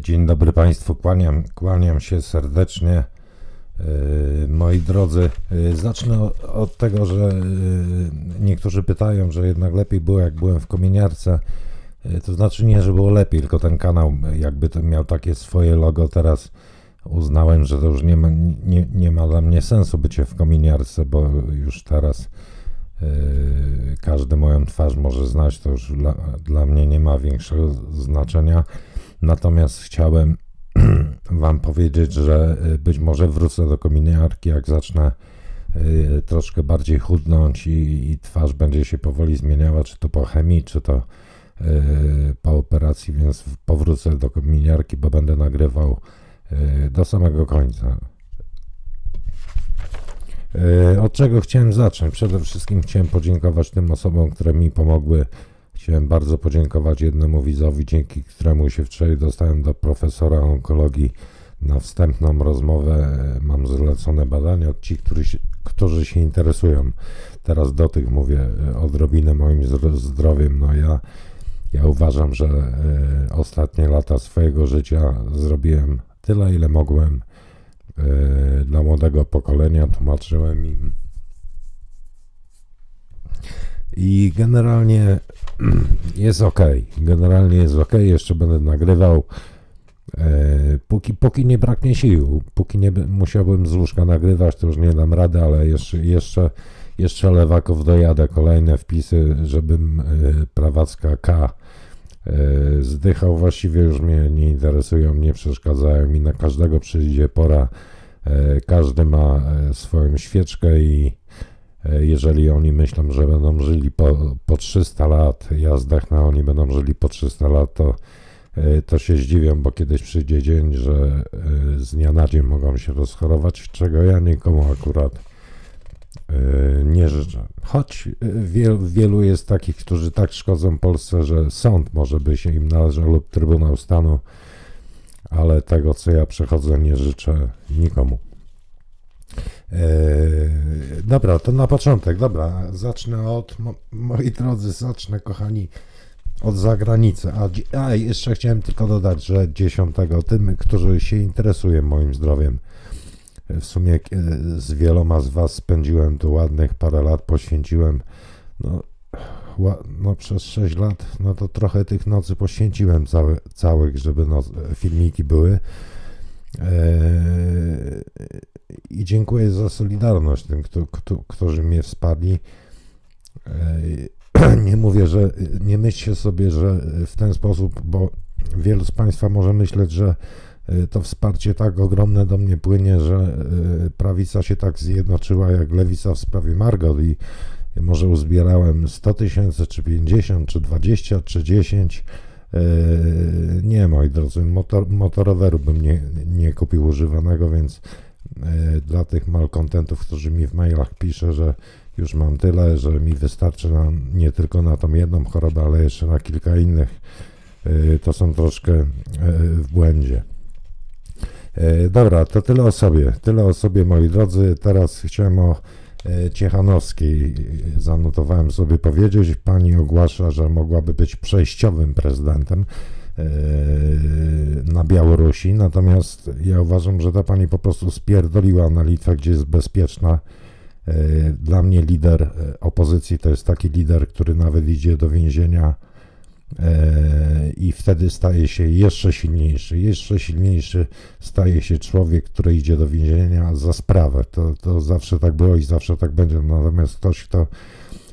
Dzień dobry Państwu, kłaniam, kłaniam się serdecznie. Yy, Moi drodzy, yy, zacznę od tego, że yy, niektórzy pytają, że jednak lepiej było jak byłem w kominiarce. To znaczy nie, że było lepiej, tylko ten kanał jakby to miał takie swoje logo. Teraz uznałem, że to już nie ma, nie, nie ma dla mnie sensu bycie w kominiarce, bo już teraz każdy moją twarz może znać, to już dla, dla mnie nie ma większego znaczenia. Natomiast chciałem Wam powiedzieć, że y, być może wrócę do kominiarki, jak zacznę y, troszkę bardziej chudnąć i, i twarz będzie się powoli zmieniała, czy to po chemii, czy to y, po operacji, więc powrócę do kominiarki, bo będę nagrywał do samego końca. Od czego chciałem zacząć? Przede wszystkim chciałem podziękować tym osobom, które mi pomogły. Chciałem bardzo podziękować jednemu widzowi, dzięki któremu się wczoraj dostałem do profesora onkologii na wstępną rozmowę. Mam zlecone badania od ci, którzy którzy się interesują. Teraz do tych mówię e, odrobinę moim zdro- zdrowiem. No ja, ja uważam, że e, ostatnie lata swojego życia zrobiłem tyle, ile mogłem e, dla młodego pokolenia. Tłumaczyłem im i generalnie jest ok. Generalnie jest ok. Jeszcze będę nagrywał. E, póki, póki nie braknie sił, póki nie by- musiałbym z łóżka nagrywać, to już nie dam rady, ale jeszcze, jeszcze, jeszcze lewaków dojadę kolejne wpisy, żebym e, prawacka K e, zdychał. Właściwie już mnie nie interesują, nie przeszkadzają i na każdego przyjdzie pora. E, każdy ma swoją świeczkę i Jeżeli oni myślą, że będą żyli po, po 300 lat, ja zdechnę, oni będą żyli po 300 lat, to, e, to się zdziwią, bo kiedyś przyjdzie dzień, że e, z dnia na dzień mogą się rozchorować, czego ja nikomu akurat e, nie życzę. Choć e, wielu, wielu jest takich, którzy tak szkodzą Polsce, że sąd może by się im należał lub Trybunał Stanu, ale tego, co ja przechodzę, nie życzę nikomu. Eee, dobra, to na początek, dobra, zacznę od, mo, moi drodzy, zacznę, kochani, od zagranicy. A, a jeszcze chciałem tylko dodać, że 10 tym, którzy się interesują moim zdrowiem, w sumie e, z wieloma z Was spędziłem tu ładnych parę lat, poświęciłem, no, no przez 6 lat, no to trochę tych nocy poświęciłem całe, całych, żeby no, filmiki były. Eee, I dziękuję za solidarność tym, kto, kto, którzy mnie wsparli. Eee, Nie mówię, że nie myślcie sobie, że w ten sposób, bo wielu z Państwa może myśleć, że e, to wsparcie tak ogromne do mnie płynie, że e, prawica się tak zjednoczyła jak lewica w sprawie Margot i może uzbierałem 100 tysięcy, czy 50, czy 20, czy 10. E, Nie, moi drodzy, motor, motoroweru bym nie, nie kupił używanego, więc e, dla tych malkontentów, którzy mi w mailach pisze, że już mam tyle, że mi wystarczy na, nie tylko na tą jedną chorobę, ale jeszcze na kilka innych, e, to są troszkę w błędzie. Dobra, to tyle o sobie. Tyle o sobie, moi drodzy. Teraz chciałem o Ciechanowskiej. e, Zanotowałem sobie powiedzieć. Pani ogłasza, że mogłaby być przejściowym prezydentem e, na Białorusi. Natomiast ja uważam, że ta pani po prostu spierdoliła na Litwę, gdzie jest bezpieczna. E, Dla mnie lider e, opozycji to jest taki lider, który nawet idzie do więzienia e, wtedy staje się jeszcze silniejszy. Jeszcze silniejszy staje się człowiek, który idzie do więzienia za sprawę. To, to zawsze tak było i zawsze tak będzie. Natomiast ktoś, kto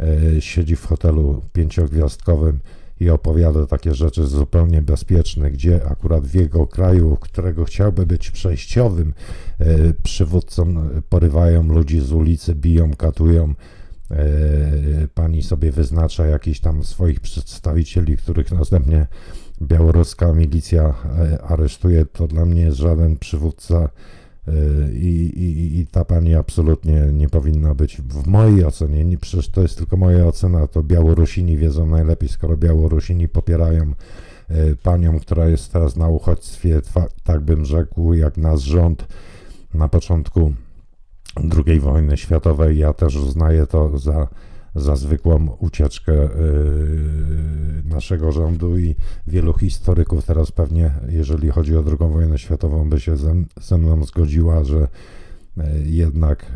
e, siedzi w hotelu pięciogwiazdkowym i opowiada takie rzeczy zupełnie bezpieczne, gdzie akurat w jego kraju, którego chciałby być przejściowym e, przywódcą, porywają ludzi z ulicy, biją, katują. E, Pani sobie wyznacza jakichś tam swoich przedstawicieli, których następnie białoruska milicja e, aresztuje, to dla mnie jest żaden przywódca e, i, i, i ta pani absolutnie nie powinna być w mojej ocenie, nie, przecież to jest tylko moja ocena, to Białorusini wiedzą najlepiej, skoro Białorusini popierają panią, która jest teraz na uchodźstwie, tak bym rzekł, jak nasz rząd na początku II wojny światowej. Ja też uznaję to za za zwykłą ucieczkę yy, naszego rządu i wielu historyków teraz pewnie, jeżeli chodzi o II wojnę światową, by się ze, ze mną zgodziła, że yy, jednak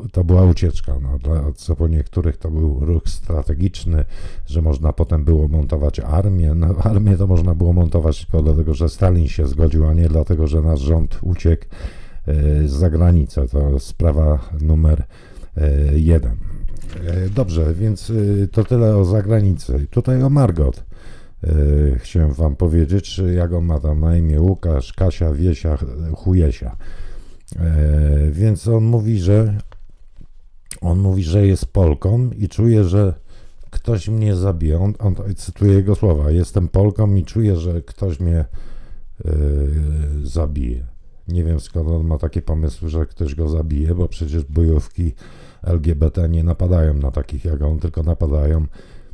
yy, to była ucieczka. No, dla, co po niektórych to był ruch strategiczny, że można potem było montować armię. No, armię to można było montować tylko dlatego, że Stalin się zgodził, a nie dlatego, że nasz rząd uciekł z zagranicy. To sprawa numer jeden. E, dobrze, więc e, to tyle o zagranicy. Tutaj o Margot. E, chciałem wam powiedzieć, jak on ma tam na imię Łukasz, Kasia, Wiesia, Chujesia. Więc on mówi, że on mówi, że jest Polką i czuje, że ktoś mnie zabije. On, on cytuję jego słowa. Jestem Polką i czuję, że ktoś mnie zabije. Nie wiem skąd on ma takie pomysły, że ktoś go zabije, bo przecież bojówki LGBT nie napadają na takich jak on, tylko napadają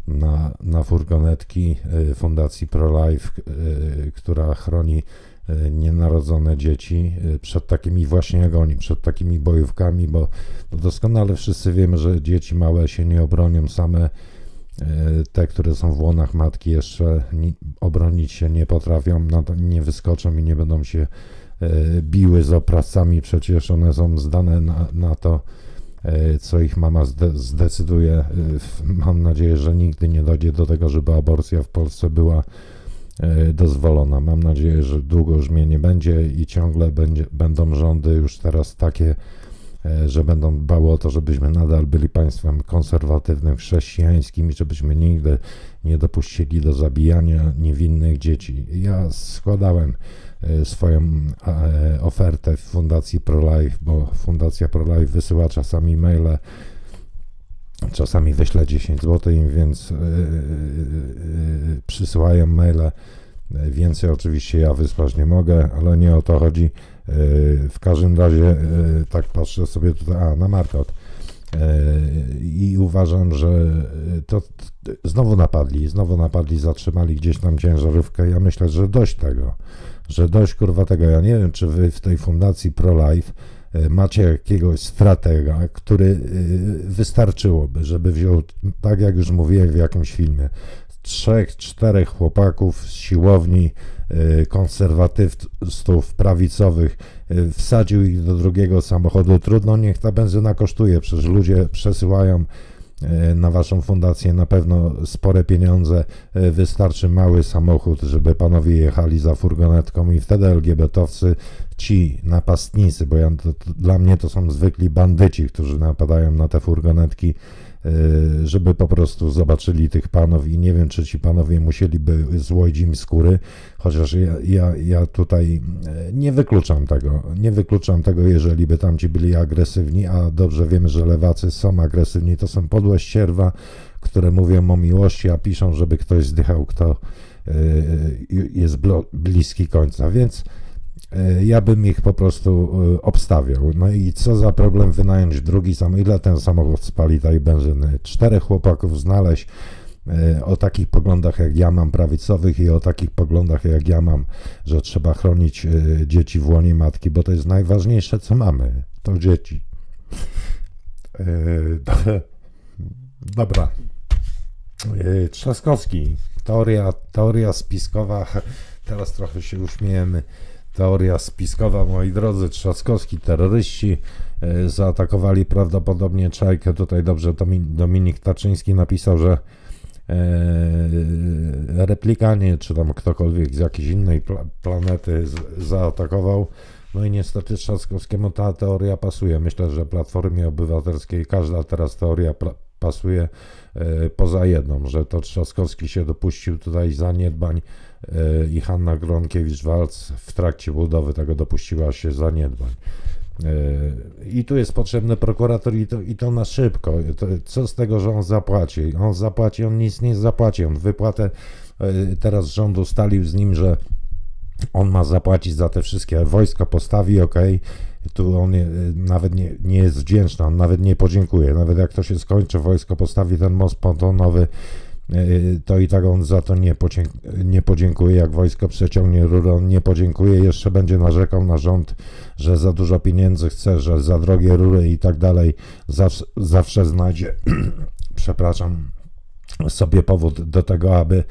na, na furgonetki y, Fundacji ProLife, y, która chroni y, nienarodzone dzieci przed takimi właśnie jak oni, przed takimi bojówkami, bo doskonale wszyscy wiemy, że dzieci małe się nie obronią same. Te, które są w łonach matki, jeszcze obronić się nie potrafią, nie wyskoczą i nie będą się biły z oprascami. Przecież one są zdane na, na to, E, co ich mama zdecyduje. E, mam nadzieję, że nigdy nie dojdzie do tego, żeby aborcja w Polsce była e, dozwolona. Mam nadzieję, że długo już mnie nie będzie i ciągle będzie, będą rządy już teraz takie, że będą dbały o to, żebyśmy nadal byli państwem konserwatywnym, chrześcijańskim i żebyśmy nigdy nie dopuścili do zabijania niewinnych dzieci. Ja składałem E, swoją e, ofertę w Fundacji ProLife, bo Fundacja ProLife wysyła czasami maile, czasami wyśle 10 zł więc e, przysyłają maile. Więcej oczywiście ja wysłać nie mogę, ale nie o to chodzi. W każdym razie tak patrzę sobie tutaj, a na Markot i uważam, że to znowu napadli, znowu napadli, zatrzymali gdzieś tam ciężarówkę. Ja myślę, że dość tego że dość kurwa tego, ja nie wiem, czy wy w tej fundacji ProLife e, macie jakiegoś stratega, który e, wystarczyłoby, żeby wziął, tak jak już mówiłem w jakimś filmie, trzech, czterech chłopaków siłowni e, konserwatystów prawicowych, wsadził ich do drugiego samochodu. Trudno, niech ta benzyna kosztuje, przecież ludzie przesyłają E, na waszą fundację na pewno spore pieniądze. Wystarczy mały samochód, żeby panowie jechali za furgonetką i wtedy LGBT-owcy, ci napastnicy, bo ja, to, to, dla mnie to są zwykli bandyci, którzy napadają na te furgonetki, Y, żeby po prostu zobaczyli tych panów i nie wiem, czy ci panowie musieliby złoić im skóry, chociaż ja, ja, ja tutaj y, nie wykluczam tego, nie wykluczam tego, jeżeli by tamci byli agresywni, a dobrze wiemy, że lewacy są agresywni, to są podłe ścierwa, które mówią o miłości, a piszą, żeby ktoś zdychał, kto y, jest bliski końca, więc ja bym ich po prostu e, obstawiał. No i co za problem wynająć drugi samochód, ile ten samochód spali tej benzyny? Czterech chłopaków znaleźć e, o takich poglądach jak ja mam prawicowych i o takich poglądach jak ja mam, że trzeba chronić dzieci w łonie matki, bo to jest najważniejsze co mamy, to dzieci. Dobra. Trzaskowski, teoria, teoria spiskowa, teraz trochę się uśmiejemy. Teoria spiskowa, moi drodzy, Trzaskowski, terroryści e, zaatakowali prawdopodobnie Czajkę. Tutaj dobrze Dominik Taczyński napisał, że e, replikanie, czy tam ktokolwiek z jakiejś innej planety zaatakował. No i niestety Trzaskowskiemu ta teoria pasuje. Myślę, że Platformie Obywatelskiej każda teraz teoria pasuje e, poza jedną, że to Trzaskowski się dopuścił tutaj zaniedbań i Hanna Gronkiewicz-Walc w trakcie budowy tego dopuściła się zaniedbań. E, I tu jest potrzebny prokurator i to, i to na szybko. Co z tego, że on zapłaci? On zapłaci, on nic nie zapłaci. On wypłatę teraz rząd ustalił z nim, że on ma zapłacić za te wszystkie wojska postawi, ok, tu on nawet nie, nie jest wdzięczny, on nawet nie podziękuje. Nawet jak to się skończy, wojsko postawi ten most pontonowy, e, to i tak on za to nie, nie podziękuje. Jak wojsko przeciągnie rurę, on nie podziękuje. Jeszcze będzie narzekał na rząd, że za dużo pieniędzy chce, że za drogie rury i tak dalej. Zawsze, znajdzie przepraszam, sobie powód do tego, aby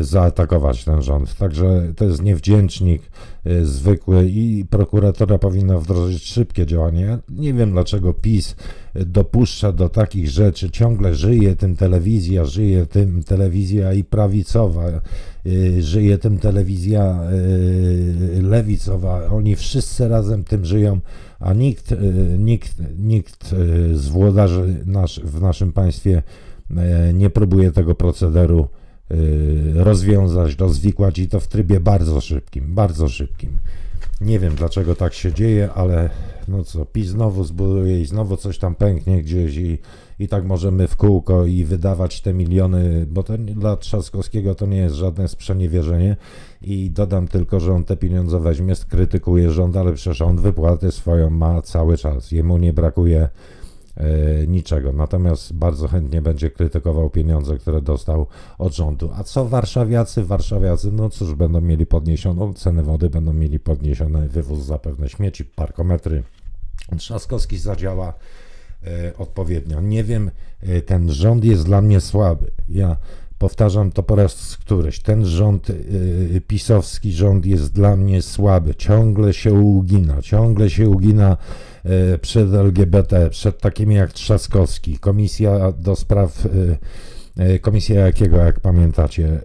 zaatakować ten rząd. Także to jest niewdzięcznik y, zwykły i prokuratura powinna wdrożyć szybkie działania. Nie wiem dlaczego PiS dopuszcza do takich rzeczy, ciągle żyje tym telewizja, żyje tym telewizja i prawicowa, y, żyje tym telewizja lewicowa. Oni wszyscy razem tym żyją, a nikt, nikt, nikt z włodarzy nasz, w naszym państwie nie próbuje tego procederu rozwiązać, rozwikłać i to w trybie bardzo szybkim, bardzo szybkim. Nie wiem dlaczego tak się dzieje, ale no co, PiS znowu zbuduje i znowu coś tam pęknie gdzieś i, i tak możemy w kółko i wydawać te miliony, bo to dla Trzaskowskiego to nie jest żadne sprzeniewierzenie i dodam tylko, że on te pieniądze weźmie, skrytykuje rząd, ale przecież on wypłaty swoją ma cały czas, jemu nie brakuje niczego. Natomiast bardzo chętnie będzie krytykował pieniądze, które dostał od rządu. A co warszawiacy? Warszawiacy, no cóż, będą mieli podniesioną cenę wody, będą mieli podniesiony wywóz zapewne śmieci, parkometry. Trzaskowski zadziała e, odpowiednio. Nie wiem, e, ten rząd jest dla mnie słaby. Ja powtarzam to po raz któryś. Ten rząd, yy, pisowski rząd jest dla mnie słaby. Ciągle się ugina, ciągle się ugina yy, przed LGBT, przed takimi jak Trzaskowski. Komisja do spraw. Yy, Komisja jakiego, jak pamiętacie,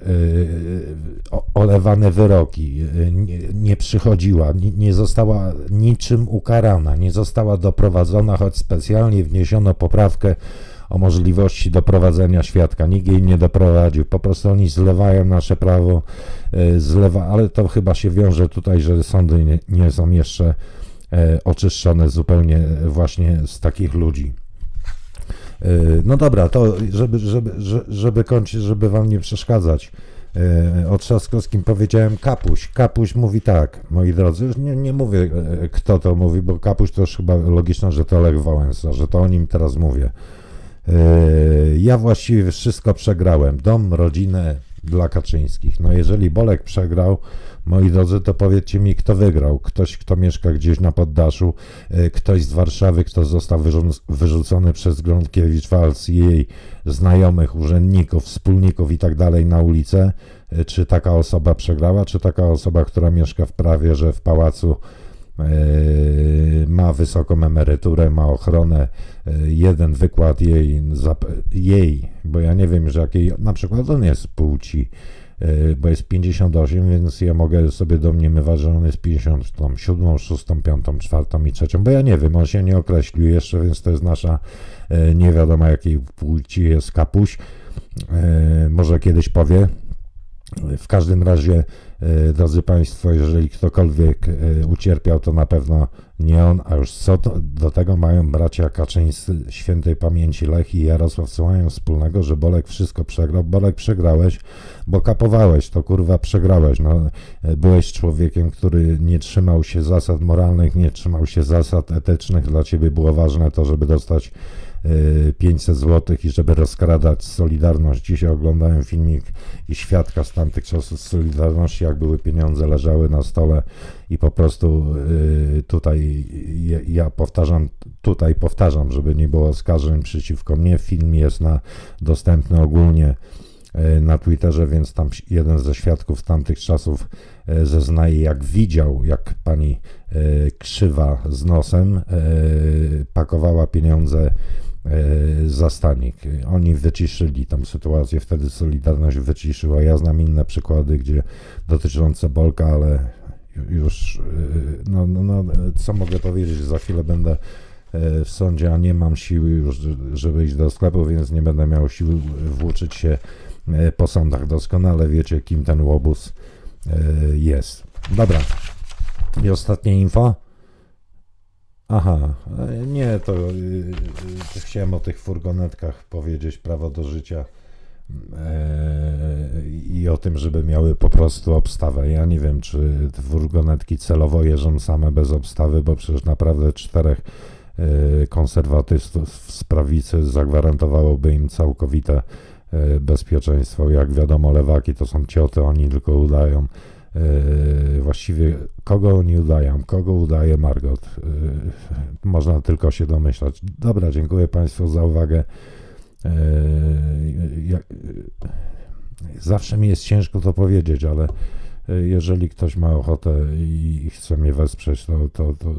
olewane wyroki, nie, przychodziła, nie została niczym ukarana, nie została doprowadzona, choć specjalnie wniesiono poprawkę o możliwości doprowadzenia świadka. Nikt jej nie doprowadził. Po prostu oni zlewają nasze prawo, e, zlewa, ale to chyba się wiąże tutaj, że sądy nie, nie są jeszcze e, oczyszczone zupełnie właśnie z takich ludzi. E, no dobra, to żeby, żeby, żeby kończyć, żeby wam nie przeszkadzać. O Trzaskowskim powiedziałem Kapuś. Kapuś mówi tak, moi drodzy, już nie, nie mówię kto to mówi, bo Kapuś to już chyba logiczne, że to Lech Wałęsa, że to o nim teraz mówię. Yy, ja właściwie wszystko przegrałem. Dom, rodzinę dla Kaczyńskich. No jeżeli Bolek przegrał, moi drodzy, to powiedzcie mi, kto wygrał. Ktoś, kto mieszka gdzieś na poddaszu, yy, ktoś z Warszawy, kto został wyrzucony przez Grądkiewicz-Walc i jej znajomych, urzędników, wspólników i tak dalej na ulicę. Yy, czy taka osoba przegrała, czy taka osoba, która mieszka w prawie, że w pałacu ma wysoką emeryturę, ma ochronę, e, jeden wykład jej, jej, bo ja nie wiem, że jakiej, na przykład on jest płci, e, bo jest 58, więc ja mogę sobie domniemywać, że on jest 57, 6, 5, 4 i 3, bo ja nie wiem, on się nie określił jeszcze, więc to jest nasza nie wiadomo jakiej płci jest kapuś. Może kiedyś powie. W każdym razie E, drodzy Państwo, jeżeli ktokolwiek e, ucierpiał, to na pewno nie on, a już co to, do tego mają bracia Kaczyńscy świętej pamięci Lech i Jarosław, co mają wspólnego, że Bolek wszystko przegrał. Bolek przegrałeś, bo kapowałeś, to kurwa przegrałeś. No, e, byłeś człowiekiem, który nie trzymał się zasad moralnych, nie trzymał się zasad etycznych. Dla ciebie było ważne to, żeby dostać 500 zł i żeby rozkradać Solidarność. Dzisiaj oglądałem filmik i świadka z tamtych czasów z Solidarności, jak były pieniądze, leżały na stole i po prostu y, tutaj ja powtarzam, tutaj powtarzam, żeby nie było oskarżeń przeciwko mnie. Film jest na, dostępny ogólnie y, na Twitterze, więc tam jeden ze świadków tamtych czasów y, zeznaje, jak widział, jak pani krzywa z nosem pakowała pieniądze zastanik. Oni wyciszyli tą sytuację, wtedy Solidarność wyciszyła. Ja znam inne przykłady, gdzie dotyczące Bolka, ale już, e, no, no, no, co mogę powiedzieć, za chwilę będę e, w sądzie, a nie mam siły już, żeby iść do sklepu, więc nie będę miał siły włóczyć się po sądach. Doskonale wiecie, kim ten łobuz jest. Dobra. I ostatnie info. Aha, e, nie, to yy, chciałem o tych furgonetkach powiedzieć, prawo do życia i o tym, żeby miały po prostu obstawę. Ja nie wiem, czy furgonetki celowo jeżdżą same bez obstawy, bo przecież naprawdę czterech konserwatystów z prawicy zagwarantowałoby im całkowite bezpieczeństwo. Jak wiadomo, lewaki to są cioty, oni tylko udają Yy, właściwie kogo oni udają, kogo udaje Margot. Yy, można tylko się domyślać. Dobra, dziękuję Państwu za uwagę. E, zawsze mi jest ciężko to powiedzieć, ale e, jeżeli ktoś ma ochotę i chce mnie wesprzeć, to, to, to,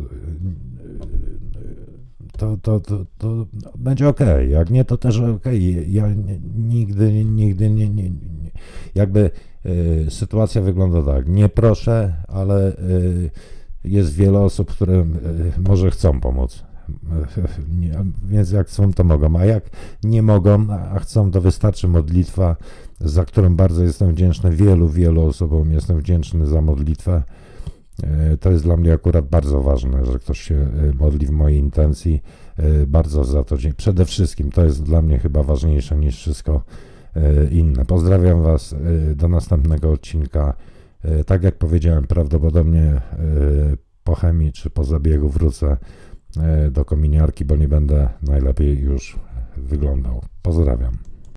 to, to, to, to będzie ok. Jak nie, to też ok. Ja nie- nigdy, nigdy nie, nie, nie jakby e, sytuacja wygląda tak. Nie proszę, ale e, jest wiele osób, które e, może chcą pomóc. Nie, Więc jak chcą, to mogą. A jak nie mogą, a chcą, to wystarczy modlitwa, za którą bardzo jestem wdzięczny. Wielu, wielu osobom jestem wdzięczny za modlitwę. To jest dla mnie akurat bardzo ważne, że ktoś się modli w mojej intencji. Bardzo za to dziękuję. Przede wszystkim to jest dla mnie chyba ważniejsze niż wszystko inne. Pozdrawiam Was e, do następnego odcinka. E, Tak jak powiedziałem, prawdopodobnie e, po chemii czy po zabiegu wrócę e, do kominiarki, bo nie będę najlepiej już wyglądał. Pozdrawiam.